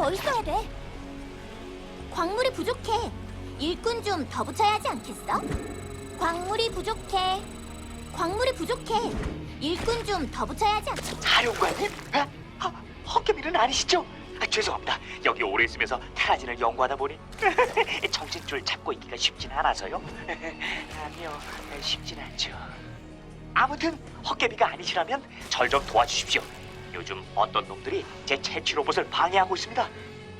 더 있어야 돼. 광물이 부족해. 일꾼 좀 더 붙여야 하지 않겠어? 광물이 부족해. 광물이 부족해. 일꾼 좀 더 붙여야 하지 않겠어? 사령관님? 아, 아, 헛개비는 아니시죠? 아, 죄송합니다. 여기 오래 있으면서 테라진을 연구하다 보니 정신줄 잡고 있기가 쉽진 않아서요. 아니요, 쉽진 않죠. 아무튼 헛개비가 아니시라면 절 좀 도와주십시오. 요즘 어떤 놈들이 제 채취 로봇을 방해하고 있습니다.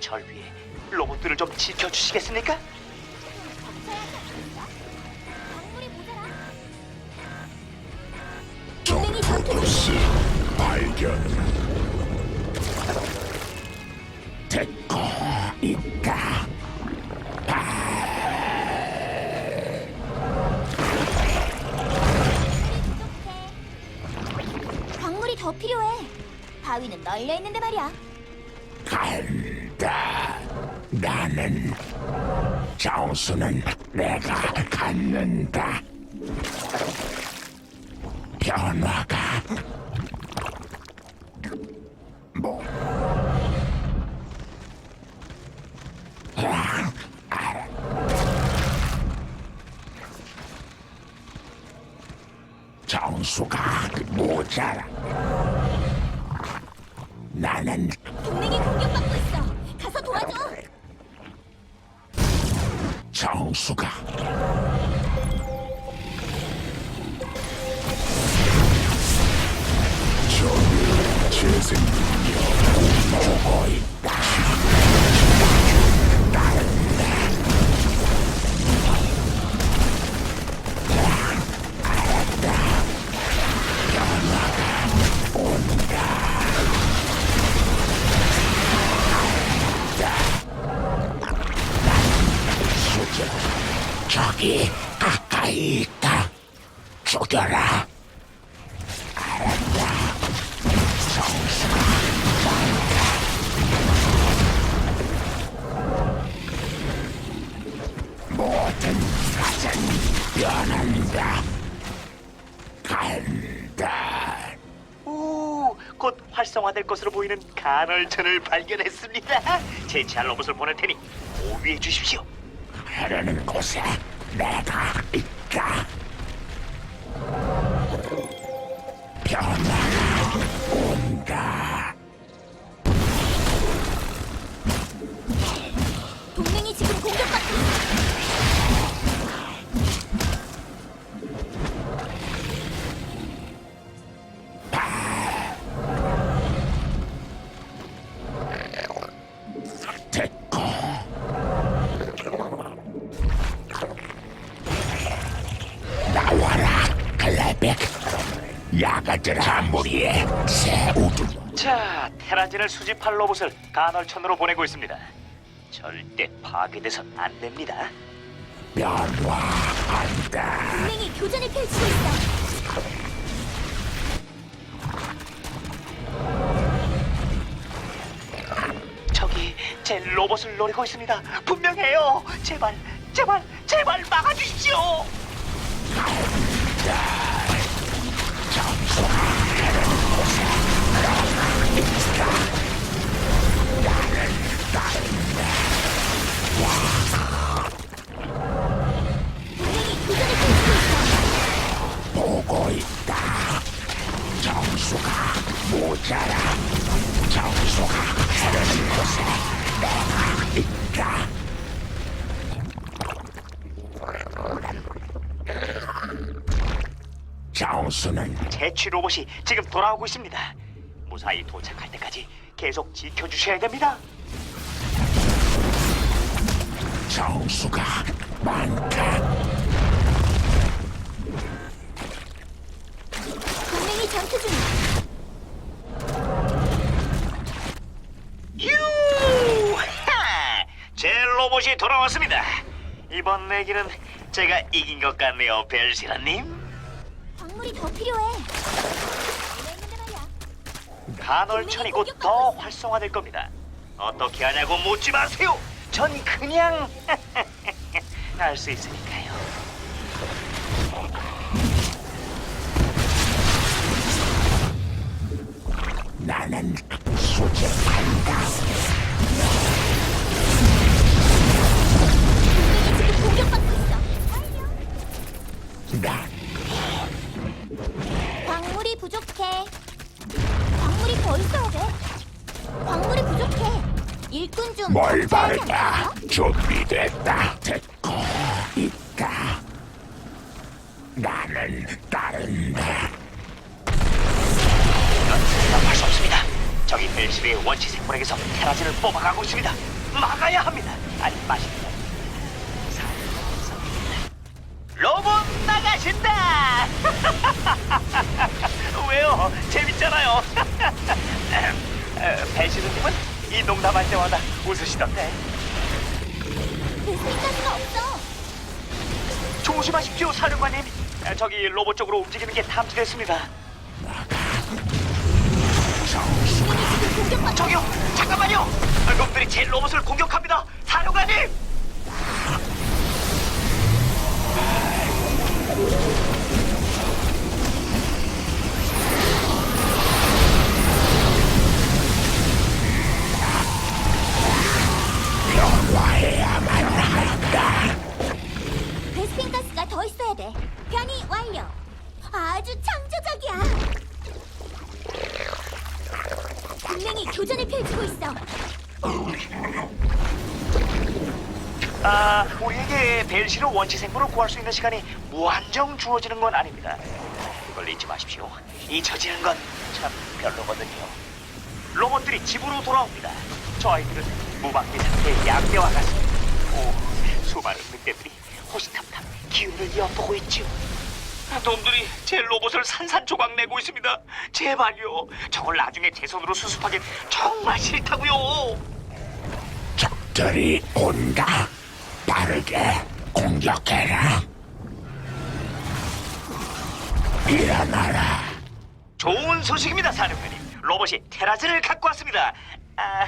절 위해 로봇들을 좀 지켜주시겠습니까? 중. 발견. 바위는 널려 있는데 말이야. 간다. 나는 정수는 내가 갖는다. 변화가 정수가 저기 재생 능력 보고 있다. 될 것으로 보이는 간헐천을 발견했습니다. 제치할 로봇을 보낼 테니 오위해 주십시오. 하려는 곳에 내가 있다. 야가들아 무리에 새 우두 자, 테라진을 수집할 로봇을 간헐천으로 보내고 있습니다. 절대 파괴돼선 안 됩니다. 변화한다 동맹이 교전을 펼치고 있어. 저기 제 로봇을 노리고 있습니다. 분명해요. 제발, 제발, 제발 막아주십시오. 보고 있다. 정수가 모자라. 정수가 흐르는 곳에 내가 있다 정수는 제취 로봇이 지금 돌아오고 있습니다. 무사히 도착할 때까지 계속 지켜주셔야 됩니다. 정수가 많다 동맹이 전투 중이야. 유하! 제 로봇이 돌아왔습니다. 이번 내기는 제가 이긴 것 같네요, 벨시라님. 광물이 더 필요해. 말이야. 간헐천이 곧 더 활성화될 겁니다. 어떻게 하냐고 묻지 마세요. 전 그냥 알수 있으니까요. 나는 수 수집한다. 준비됐다. 듣고 있다. 나는 따른다. 이건 생각할 수 없습니다. 저기 벨시르의 원시 생물에게서 테라진을 뽑아가고 있습니다. 막아야 합니다. 아니 마십니다. 로봇 나가신다. 왜요? 재밌잖아요. 벨시르님은 이 농담할 때마다 웃으시던데. 없어. 조심하십시오, 사령관님. 아, 저기 로봇 쪽으로 움직이는 게 탐지됐습니다. 지금 저기요, 잠깐만요. 아, 놈들이 제 로봇을 공격합니다, 사령관님. 변화해야만. 베스핀 가스가 더 있어야 돼. 변이 완료. 아주 창조적이야. 동맹이 교전을 펼치고 있어. 아, 우리에게 벨시르 원시 생물을 구할 수 있는 시간이 무한정 주어지는 건 아닙니다. 그걸 잊지 마십시오. 잊혀지는 건참 별로거든요. 로봇들이 집으로 돌아옵니다. 저 아이들은 무방비 상태의 양대와 같습니다. 오, 수많은 늑대들이 호시탐탐 기운을 엿보고 있지요. 아, 놈들이 제 로봇을 산산조각 내고 있습니다. 제발요. 저걸 나중에 제 손으로 수습하긴 정말 싫다고요. 적들이 온다. 빠르게 공격해라. 일어나라. 좋은 소식입니다, 사령관님. 로봇이 테라즈를 갖고 왔습니다. 아,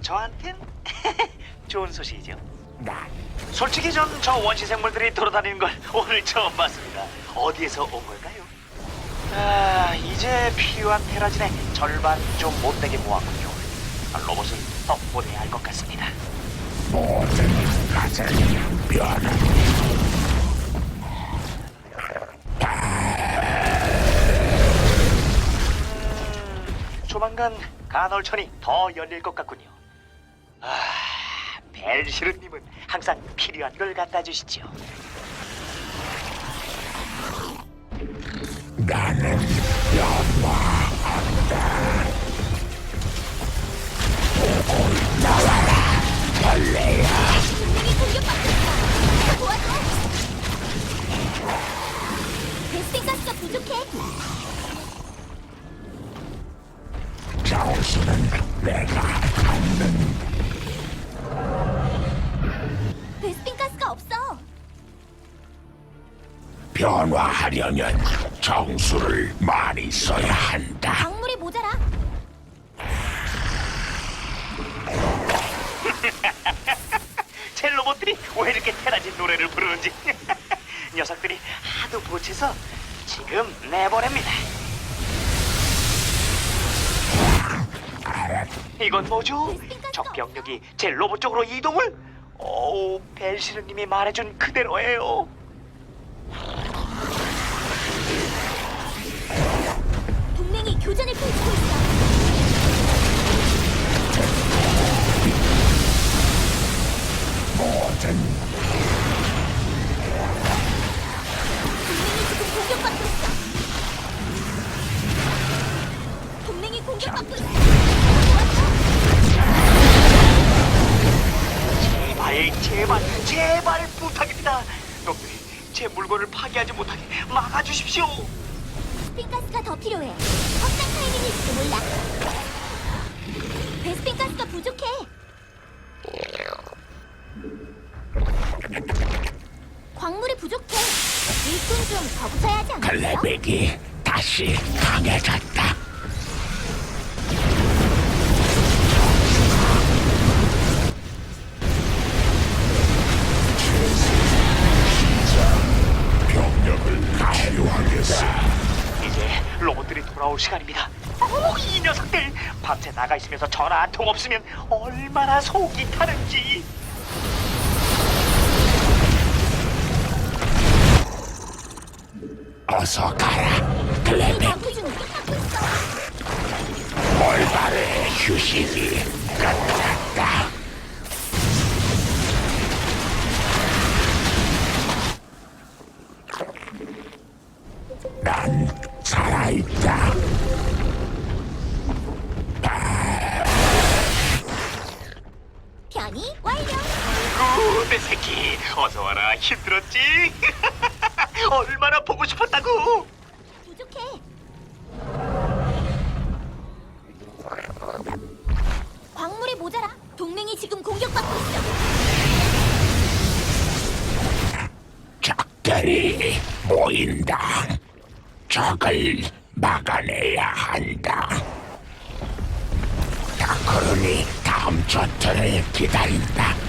저한텐 좋은 소식이죠. 난 솔직히 전 저 원시 생물들이 돌아다니는 걸 오늘 처음 봤습니다. 어디에서 온 걸까요? 아, 이제 필요한 테라진의 절반 좀 못되게 모았군요. 아, 로봇을 더 보내야 할것 같습니다. 모든 것은 변한 조만간 간헐천이 더 열릴 것 같군요. 아, 벨시르님은 항상 필요한 걸 갖다 주시죠. 나는 변화한다. 오고 나와라. 벌레야. 동맹이 공격받고 있어. 도와줘. 베스핀가스가 부족해. 정수는 내가 갖는 베스핀 가스가 없어. 변화하려면 정수를 많이 써야 한다. 광물이 모자라. 제 로봇들이 왜 이렇게 테라진 노래를 부르는지 녀석들이 하도 보채서 지금 내보냅니다. 이건 뭐죠? 적 병력이 제 로봇 쪽으로 이동을? 오, 벨시르님이 말해준 그대로예요. 동맹이 교전을 펼치고 있어. 모든 주십시오. 베스핀가스가 더 필요해. 있으면서 전화 한 통 없으면 얼마나 속이 타는지. 어서 가라. 중이야. 올바르의 휴식이 끝났다. 어서 와라. 힘들었지? 얼마나 보고 싶었다고. 부족해. 광물이 모자라. 동맹이 지금 공격받고 있어. 적들이 모인다. 적을 막아내야 한다. 다크론이 다음 전투를 기다린다.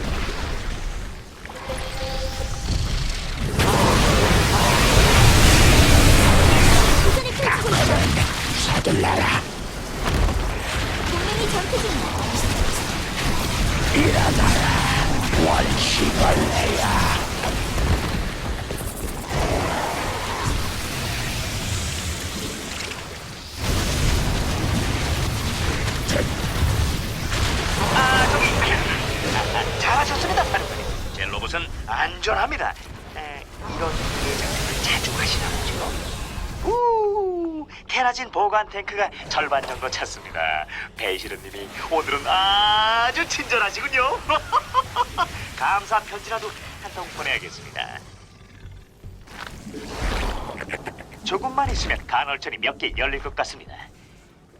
보관 탱크가 절반 정도 찼습니다. 배시르님이 오늘은 아주 친절하시군요. 감사 편지라도 한 통 보내야겠습니다. 조금만 있으면 간헐천이 몇 개 열릴 것 같습니다.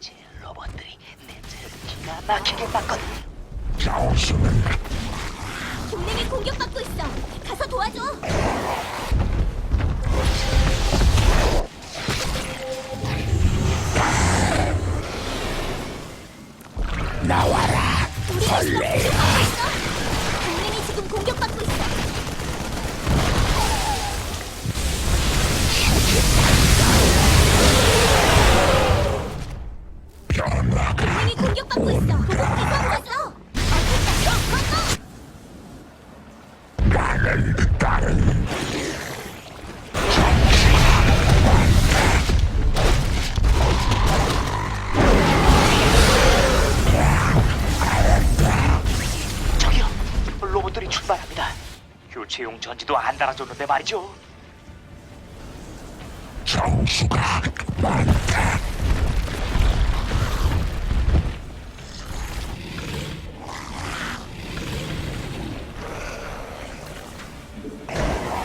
제 로봇들이 냄새를 기가 막히게 맡거든요. 동맹이 공격받고 있어. 가서 도와줘. 나와라. 벌레야. 동맹이 지금 공격받고 있어. 변화가 동맹이 공격받고 있어. 보급기 전지도 안 달아줬는데 말이죠. 정수가 많다.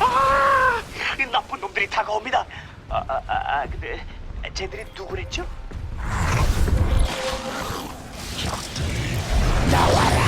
아, 이 나쁜 놈들이 다가옵니다. 아, 아, 아, 아, 근데 쟤들이 누구랬죠? 전투 중이야.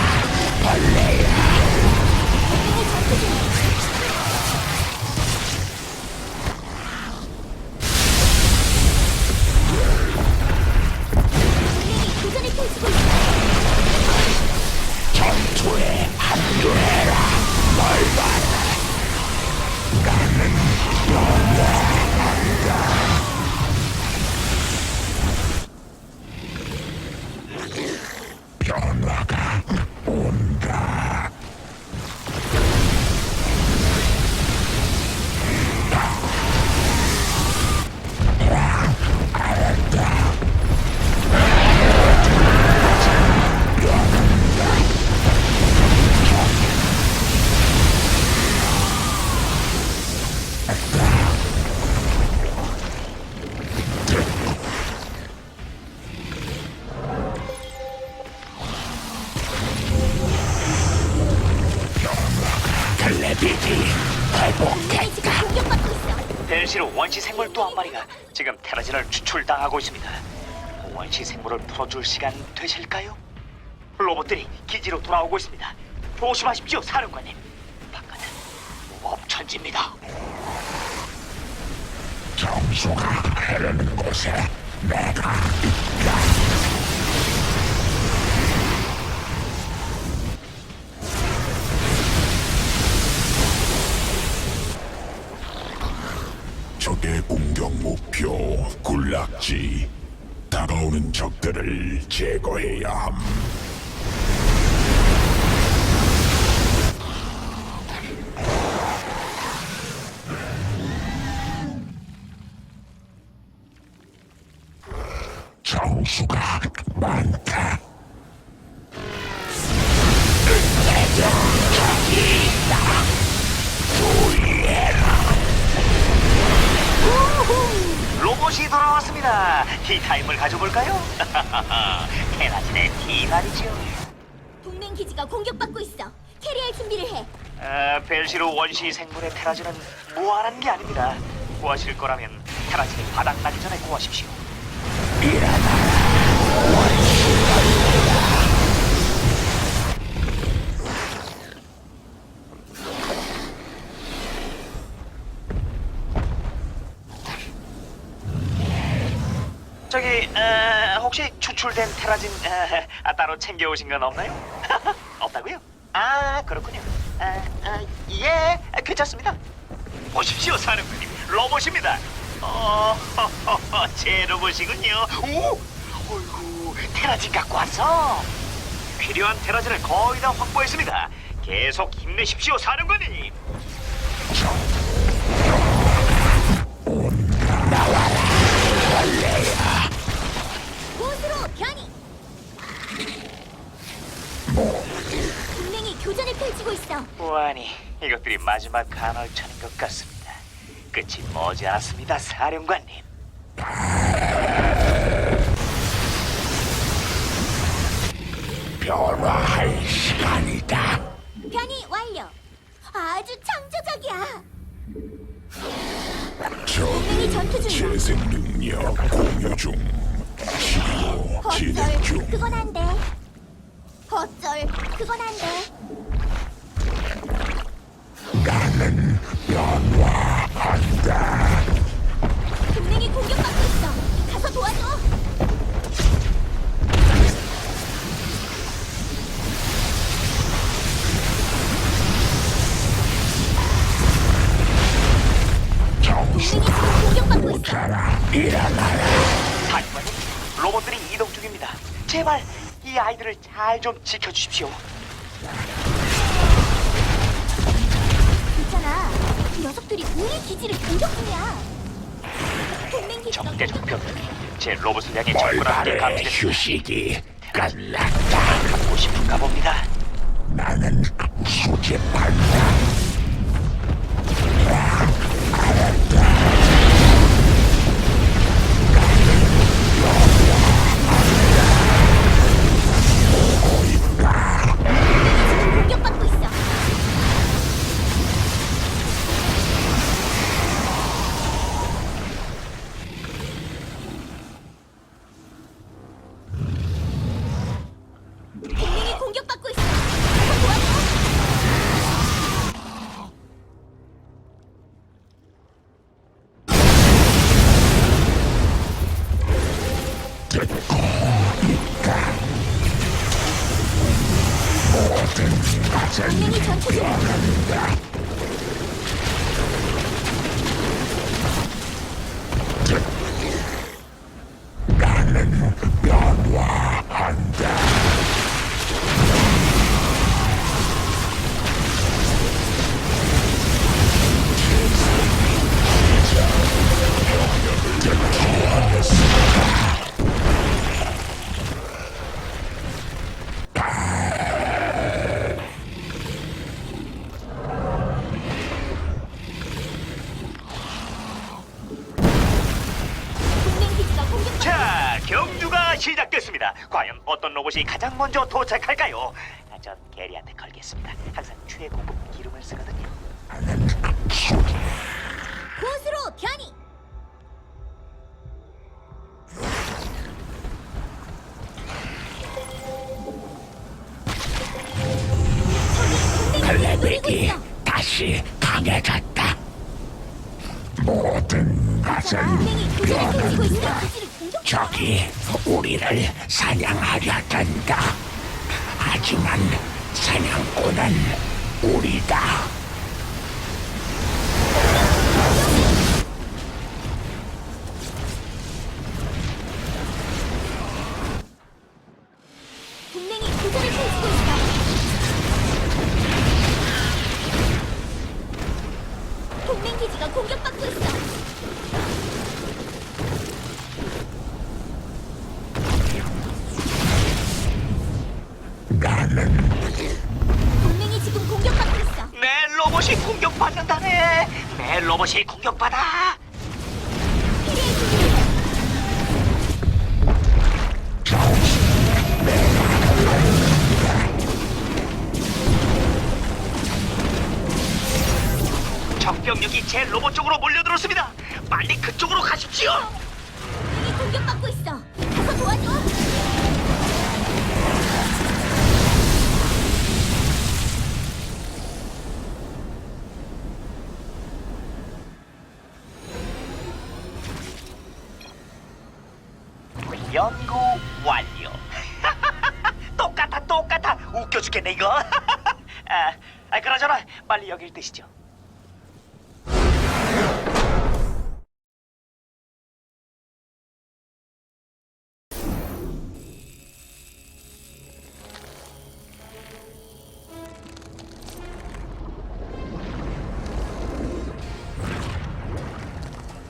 있습니다. 원시 생물을 풀어줄 시간 되실까요? 로봇들이 기지로 돌아오고 있습니다. 조심하십시오, 사령관님. 바깥은 무법천지입니다. 정수가 흐르는 곳에 내가 있다. 군락지 다가오 다가오는 적들을 제거해야 함. 타임을 가져볼까요? 테라진의 티 말이죠. 동맹 기지가 공격받고 있어. 캐리할 준비를 해. 아, 벨시로 원시 생물의 테라진은 무한한 게 아닙니다. 구하실 거라면 테라진이 바닥나기 전에 구하십시오. 저기 어, 혹시 추출된 테라진 어, 아, 따로 챙겨오신 건 없나요? 없다고요? 아 그렇군요. 아, 아, 예, 괜찮습니다. 보십시오, 사령관님. 로봇입니다. 어, 제 로봇이군요. 오, 어이구, 테라진 갖고 왔어. 필요한 테라진을 거의 다 확보했습니다. 계속 힘내십시오, 사령관님. 동맹이 펼치고 있어. 보아니, 이것들이 마지막 간헐천인 것 같습니다. 끝이 머지않았습니다, 사령관님. 변화할 시간이다. 변이 완료. 아주 창조적이야. 적은 전투 중이야. 재생 능력 공유 중. 치료 진행 어쩔, 중. 그건 안 돼. 어쩔, 그건 안 돼. 나는 변화한다. 동맹이 공격받고 있어. 가서 도와줘. 있어. 자라 일어나라. 사령관님, 로봇들이 이동 중입니다. 제발 이 아이들을 잘 좀 지켜주십시오. 녀석들이 우리 기지를 공격 중이야. 동맹 기지가 적대적 공격. 병력이 제 로봇을 향해 접근하는 감지됐습니다. 휴식이 끝났다. 갖고 싶은가 봅니다. 나는 수집한다. 로봇이 가장 먼저 도착할까요? 아, 전 게리한테 걸겠습니다. 항상 최고급 기름을 쓰거든요. 곳으로 변이. 있어. 다시 강해졌다. 모든 것은. 변한다. 적이 우리를 사냥하려 든다. 하지만 사냥꾼은 우리다. 제 로봇 쪽으로 몰려들었습니다. 빨리 그쪽으로 가십시오. 동맹이 공격받고 있어. 가서 도와줘. 연구 완료. 똑같아, 똑같아. 웃겨 죽겠네 이거. 아, 아, 그러잖아. 빨리 여길 뜨시죠.